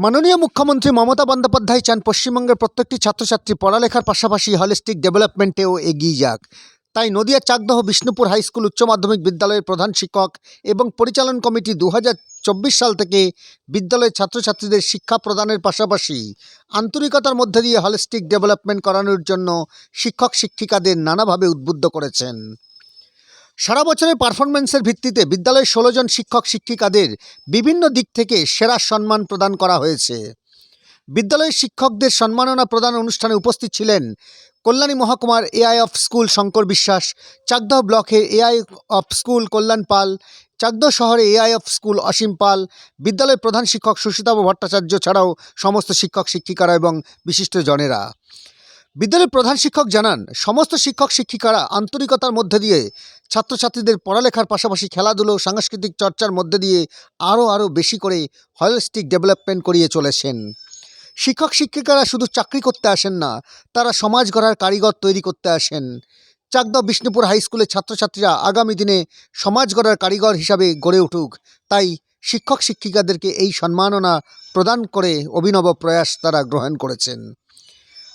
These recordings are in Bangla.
মাননীয় মুখ্যমন্ত্রী মমতা বন্দ্যোপাধ্যায় চান পশ্চিমবঙ্গের প্রত্যেকটি ছাত্রছাত্রী পড়ালেখার পাশাপাশি হলিস্টিক ডেভেলপমেন্টেও এগিয়ে যাক। তাই নদিয়া চাকদহ বিষ্ণুপুর হাই স্কুল উচ্চ মাধ্যমিক বিদ্যালয়ের প্রধান শিক্ষক এবং পরিচালন কমিটি দু চব্বিশ সাল থেকে বিদ্যালয়ের ছাত্রছাত্রীদের শিক্ষা প্রদানের পাশাপাশি আন্তরিকতার মধ্যে দিয়ে হলিস্টিক ডেভেলপমেন্ট করানোর জন্য শিক্ষক শিক্ষিকাদের নানাভাবে উদ্বুদ্ধ করেছেন। সারা বছরের পারফরমেন্সের ভিত্তিতে বিদ্যালয়ের ষোলো জন শিক্ষক শিক্ষিকাদের বিভিন্ন দিক থেকে সেরা সম্মান প্রদান করা হয়েছে। বিদ্যালয়ের শিক্ষকদের সম্মাননা প্রদান অনুষ্ঠানে উপস্থিত ছিলেন কল্যাণী মহকুমার AI of school Shankar Biswas, Chakdaha ব্লকে AI of school Kalyan Pal, Chakdaha শহরে AI of school Asim Pal, বিদ্যালয়ের প্রধান শিক্ষক সুশীতাব ভট্টাচার্য ছাড়াও সমস্ত শিক্ষক শিক্ষিকারা এবং বিশিষ্ট জনেরা। বিদ্যালয়ের প্রধান শিক্ষক জানান, সমস্ত শিক্ষক শিক্ষিকারা আন্তরিকতার মধ্যে দিয়ে ছাত্রছাত্রীদের পড়ালেখার পাশাপাশি খেলাধুলো সাংস্কৃতিক চর্চার মধ্যে দিয়ে আরও আরও বেশি করে হলিস্টিক ডেভেলপমেন্ট করিয়ে চলেছেন। শিক্ষক শিক্ষিকারা শুধু চাকরি করতে আসেন না, তারা সমাজ গড়ার কারিগর তৈরি করতে আসেন। চাকদহ বিষ্ণুপুর হাই স্কুলের ছাত্রছাত্রীরা আগামী দিনে সমাজ গড়ার কারিগর হিসাবে গড়ে উঠুক, তাই শিক্ষক শিক্ষিকাদেরকে এই সম্মাননা প্রদান করে অভিনব প্রয়াস তারা গ্রহণ করেছেন।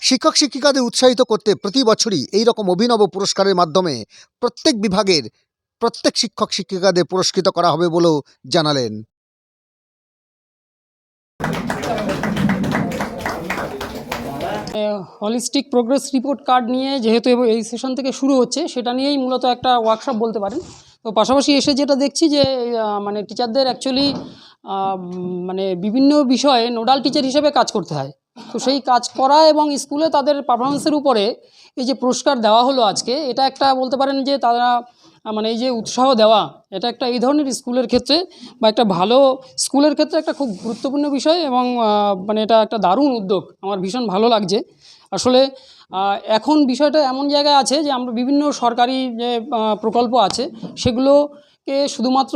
শিক্ষক শিক্ষিকাদের উৎসাহিত করতে প্রতি বছরই এই রকম অভিনব পুরস্কারের মাধ্যমে প্রত্যেক বিভাগের প্রত্যেক শিক্ষক শিক্ষিকাদের পুরস্কৃত করা হবে বলেও জানালেন। হলিস্টিক প্রোগ্রেস রিপোর্ট কার্ড নিয়ে যেহেতু এই সেশন থেকে শুরু হচ্ছে, সেটা নিয়েই মূলত একটা ওয়ার্কশপ বলতে পারেন। তো পাশাপাশি এসে যেটা দেখছি যে মানে টিচারদের অ্যাকচুয়ালি মানে বিভিন্ন বিষয়ে নোডাল টিচার হিসেবে কাজ করতে হয়। তো সেই কাজ করা এবং স্কুলে তাদের পারফরমেন্সের উপরে এই যে পুরস্কার দেওয়া হলো আজকে, এটা একটা বলতে পারেন যে তারা মানে এই যে উৎসাহ দেওয়া, এটা একটা এই ধরনের স্কুলের ক্ষেত্রে বা একটা ভালো স্কুলের ক্ষেত্রে একটা খুব গুরুত্বপূর্ণ বিষয় এবং মানে এটা একটা দারুণ উদ্যোগ। আমার ভীষণ ভালো লাগছে। আসলে এখন বিষয়টা এমন জায়গায় আছে যে আমরা বিভিন্ন সরকারি যে প্রকল্প আছে সেগুলোকে শুধুমাত্র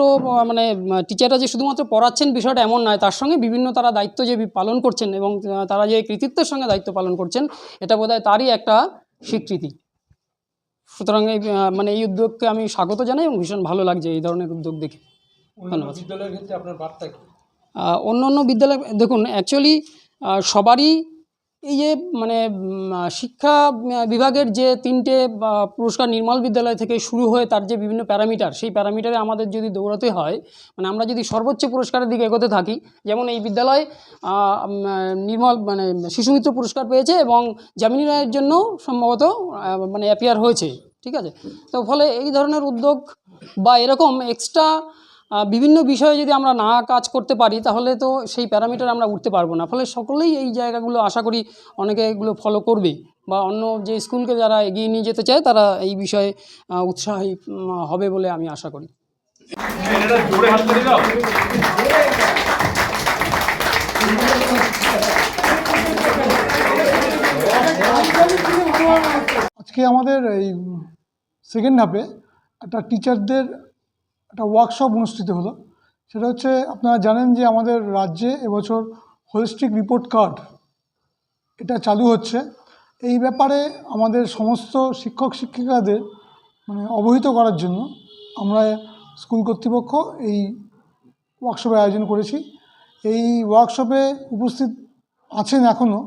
মানে টিচাররা যে শুধুমাত্র পড়াচ্ছেন বিষয়টা এমন নয় তার সঙ্গে বিভিন্ন তারা দায়িত্ব যে পালন করছেন এবং তারা যে কৃতিত্বের সঙ্গে দায়িত্ব পালন করছেন এটা বোধহয় তারই একটা স্বীকৃতি। সুতরাং এই মানে এই উদ্যোগকে আমি স্বাগত জানাই এবং ভীষণ ভালো লাগছে এই ধরনের উদ্যোগ দেখে। ধন্যবাদ। কি? অন্য অন্য বিদ্যালয় দেখুন অ্যাকচুয়ালি সবারই এই যে মানে শিক্ষা বিভাগের যে তিনটে পুরস্কার নির্মল বিদ্যালয় থেকে শুরু হয়ে তার যে বিভিন্ন প্যারামিটার, সেই প্যারামিটারে আমাদের যদি দৌড়াতে হয় মানে আমরা যদি সর্বোচ্চ পুরস্কারের দিকে এগোতে থাকি, যেমন এই বিদ্যালয় নির্মল মানে শিশুমিত্র পুরস্কার পেয়েছে এবং জামিনী রায়ের জন্য সম্ভবত মানে অ্যাপিয়ার হয়েছে, ঠিক আছে? তো ফলে এই ধরনের উদ্যোগ বা এরকম এক্সট্রা বিভিন্ন বিষয়ে যদি আমরা না কাজ করতে পারি, তাহলে তো সেই প্যারামিটার আমরা উঠতে পারব না। ফলে সকলেই এই জায়গাগুলো আশা করি অনেকে এগুলো ফলো করবে বা অন্য যে স্কুলকে যারা এগিয়ে নিয়ে যেতে চায়, তারা এই বিষয়ে উৎসাহী হবে বলে আমি আশা করি। আজকে আমাদের এই সেকেন্ড হাফে একটা টিচারদের একটা ওয়ার্কশপ অনুষ্ঠিত হলো। সেটা হচ্ছে আপনারা জানেন যে আমাদের রাজ্যে এবছর হোলিস্টিক রিপোর্ট কার্ড এটা চালু হচ্ছে। এই ব্যাপারে আমাদের সমস্ত শিক্ষক, শিক্ষিকাদের মানে অবহিত করার জন্য আমরা স্কুল কর্তৃপক্ষ এই ওয়ার্কশপের আয়োজন করেছি। এই ওয়ার্কশপে উপস্থিত আছেন এখনও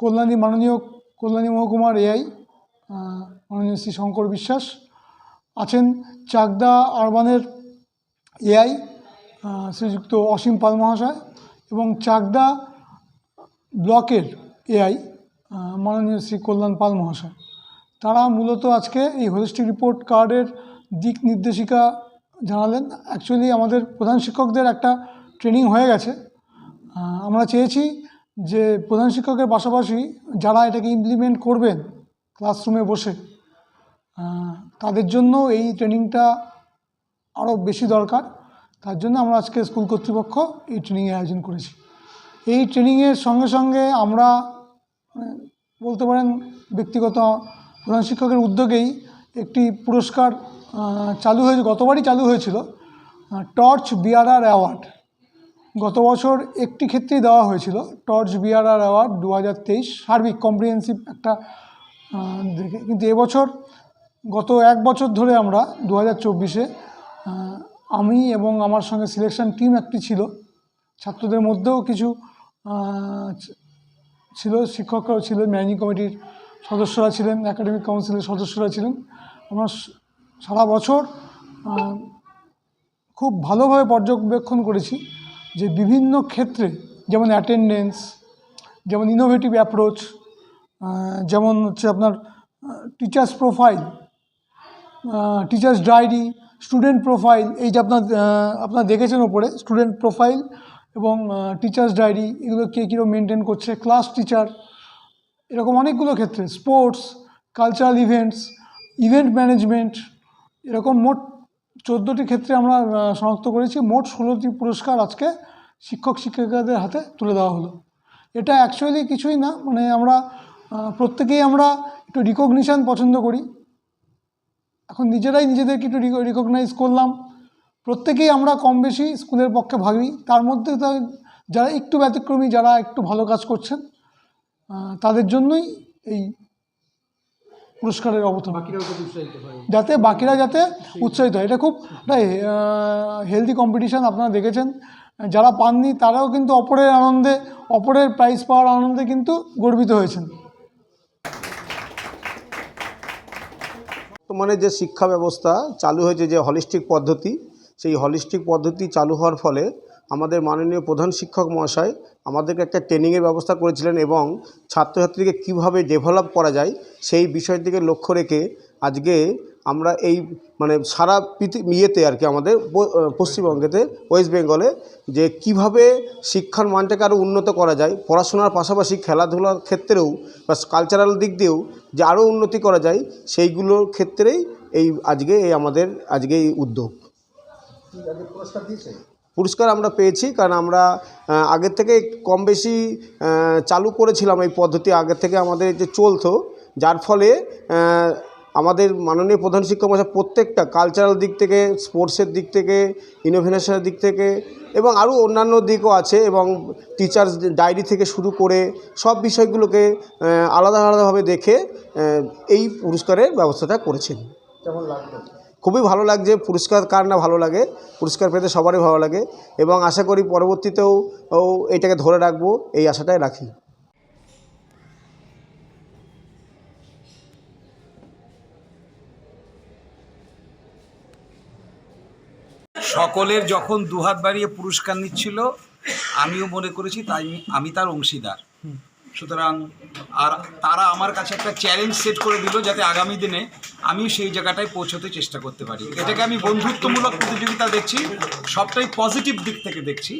কল্যাণী মাননীয়, কল্যাণী মহকুমার এআই মাননীয় শ্রী শঙ্কর বিশ্বাস। আছেন চাকদা আরবানের এআই শ্রীযুক্ত অসীম পাল মহাশয় এবং চাকদা ব্লকের এআই মাননীয় শ্রী কল্যাণ পাল মহাশয়। তারা মূলত আজকে এই হোলিস্টিক রিপোর্ট কার্ডের দিক নির্দেশিকা জানালেন। অ্যাকচুয়ালি আমাদের প্রধান শিক্ষকদের একটা ট্রেনিং হয়ে গেছে। আমরা চেয়েছি যে প্রধান শিক্ষকের পাশাপাশি যারা এটাকে ইমপ্লিমেন্ট করবেন ক্লাসরুমে বসে তাদের জন্য এই ট্রেনিংটা আরও বেশি দরকার। তার জন্য আমরা আজকে স্কুল কর্তৃপক্ষ এই ট্রেনিংয়ের আয়োজন করেছি। এই ট্রেনিংয়ের সঙ্গে সঙ্গে আমরা মানে, বলতে পারেন ব্যক্তিগত প্রধান শিক্ষকের উদ্যোগেই একটি পুরস্কার চালু হয়েছে গতবারই চালু হয়েছিল টর্চ বিআরআর অ্যাওয়ার্ড। গত বছর একটি ক্ষেত্রেই দেওয়া হয়েছিল টর্চ বিআরআর অ্যাওয়ার্ড দু হাজার তেইশ সার্বিক কম্প্রিহেন্সিভ একটা দেখে কিন্তু এবছর গত এক বছর ধরে আমরা দু হাজার চব্বিশে আমি এবং আমার সঙ্গে সিলেকশন টিম একটি ছিল। ছাত্রদের মধ্যেও কিছু ছিল, শিক্ষকরাও ছিলেন ম্যানেজিং কমিটির সদস্যরা ছিলেন একাডেমিক কাউন্সিলের সদস্যরা ছিলেন। আমরা সারা বছর খুব ভালোভাবে পর্যবেক্ষণ করেছি যে বিভিন্ন ক্ষেত্রে যেমন অ্যাটেন্ডেন্স যেমন ইনোভেটিভ অ্যাপ্রোচ যেমন হচ্ছে আপনার teachers profile teachers diary student profile এই যে আপনার আপনারা দেখেছেন ওপরে স্টুডেন্ট প্রোফাইল এবং টিচার্স ডায়েরি এগুলো কে কীরকম মেনটেন করছে ক্লাস টিচার এরকম অনেকগুলো ক্ষেত্রে sports cultural events event management এরকম মোট চোদ্দোটি ক্ষেত্রে আমরা শনাক্ত করেছি, মোট ষোলোটি পুরস্কার আজকে শিক্ষক, শিক্ষিকাদের হাতে তুলে দেওয়া হলো। এটা অ্যাকচুয়ালি কিছুই না মানে আমরা প্রত্যেকেই আমরা একটু রিকগনিশান পছন্দ করি। এখন নিজেরাই নিজেদেরকে একটু রিকগনাইজ করলাম। প্রত্যেকেই আমরা কম বেশি স্কুলের পক্ষে ভাবি। তার মধ্যে তো যারা একটু ব্যতিক্রমী যারা একটু ভালো কাজ করছেন তাদের জন্যই এই পুরস্কারের অবতরণ। যাতে বাকিরা যাতে উৎসাহিত হয়। এটা খুব হেলদি কম্পিটিশান আপনারা দেখেছেন। যারা পাননি তারাও কিন্তু অপরের আনন্দে অপরের প্রাইজ পাওয়ার আনন্দে কিন্তু গর্বিত হয়েছেন। বর্তমানে যে শিক্ষা ব্যবস্থা চালু হয়েছে, যে হলিস্টিক পদ্ধতি, সেই হলিস্টিক পদ্ধতি চালু হওয়ার ফলে আমাদের মাননীয় প্রধান শিক্ষক মহাশয় আমাদেরকে একটা ট্রেনিংয়ের ব্যবস্থা করেছিলেন এবং ছাত্রছাত্রীকে কীভাবে ডেভেলপ করা যায় সেই বিষয়টিকে লক্ষ্য রেখে আজকে আমরা এই মানে সারা পৃথিবী ইয়েতে আর কি আমাদের পশ্চিমবঙ্গেতে, ওয়েস্ট বেঙ্গলে, যে কীভাবে শিক্ষার মানটাকে আরও উন্নত করা যায়, পড়াশোনার পাশাপাশি খেলাধুলার ক্ষেত্রেও বা কালচারাল দিক দিয়েও যে আরও উন্নতি করা যায়, সেইগুলোর ক্ষেত্রেই এই আজকে এই আমাদের, আজকে এই উদ্যোগ। পুরস্কার আমরা পেয়েছি, কারণ আমরা আগের থেকে কম বেশি চালু করেছিলাম এই পদ্ধতি, আগের থেকে আমাদের যে চলতো, যার ফলে আমাদের মাননীয় প্রধান শিক্ষক মশাই প্রত্যেকটা কালচারাল দিক থেকে স্পোর্টসের দিক থেকে ইনোভেশনের দিক থেকে এবং আরও অন্যান্য দিকও আছে এবং টিচার্স ডায়েরি থেকে শুরু করে সব বিষয়গুলোকে আলাদা আলাদাভাবে দেখে এই পুরস্কারের ব্যবস্থাটা করেছেন। খুবই ভালো লাগছে পুরস্কার কার না ভালো লাগে? পুরস্কার পেতে সবারই ভালো লাগে এবং আশা করি পরবর্তীতেও এটাকে ধরে রাখব এই আশাটাই রাখি। সকলের যখন দুহাত বাড়িয়ে পুরস্কার নিচ্ছিল, আমিও মনে করেছি তাই আমি তার অংশীদার। সুতরাং আর তারা আমার কাছে একটা চ্যালেঞ্জ সেট করে দিল যাতে আগামী দিনে আমি সেই জায়গাটায় পৌঁছতে চেষ্টা করতে পারি। এটাকে আমি বন্ধুত্বমূলক প্রতিযোগিতা দেখছি, সবটাই পজিটিভ দিক থেকে দেখছি।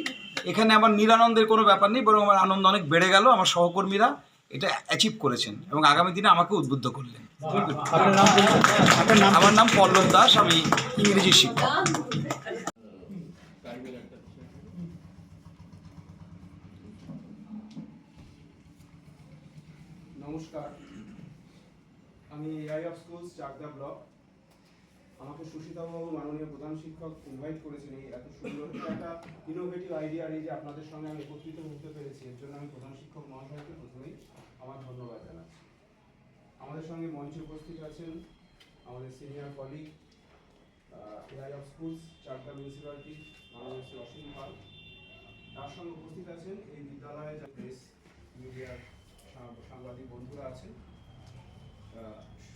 এখানে আমার নিরানন্দের কোনো ব্যাপার নেই, বরং আমার আনন্দ অনেক বেড়ে গেল, আমার সহকর্মীরা এটা অ্যাচিভ করেছেন এবং আগামী দিনে আমাকে উদ্বুদ্ধ করলেন। আমার নাম পল্লব দাস আমি ইংরেজি শিক্ষক। নমস্কার। আমি AI of schools Chakdaha block আমাকে সুশীতাবাবু মাননীয় প্রধান শিক্ষক ইনভাইট করেছেন এই এত সুন্দর একটা ইনোভেটিভ আইডিয়া এই যে আপনাদের সঙ্গে আমি একত্রিত হতে পেরেছি। এর জন্য আমি প্রধান শিক্ষক মহাশয়কে প্রথমেই আমার ধন্যবাদ জানাচ্ছি। আমাদের সঙ্গে মঞ্চে উপস্থিত আছেন আমাদের senior colleague AI of schools Chakdaha municipality মাননীয় শ্রী অসীম পাল। তার সঙ্গে উপস্থিত আছেন এই বিদ্যালয়ে যা প্রেস মিডিয়ার সাংবাদিক বন্ধুরা আছেন।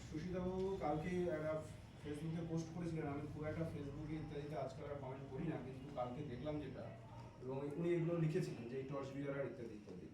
সুশীতাবাবু কালকে একটা ফেসবুকে পোস্ট করেছিলেন, আমি খুব একটা ফেসবুকে ইত্যাদিতে আজকাল আর কমেন্ট করি না, কিন্তু কালকে দেখলাম যেটা এবং উনি এগুলো লিখেছিলেন যে এই টর্চ বিয়ার ইত্যাদি ইত্যাদি।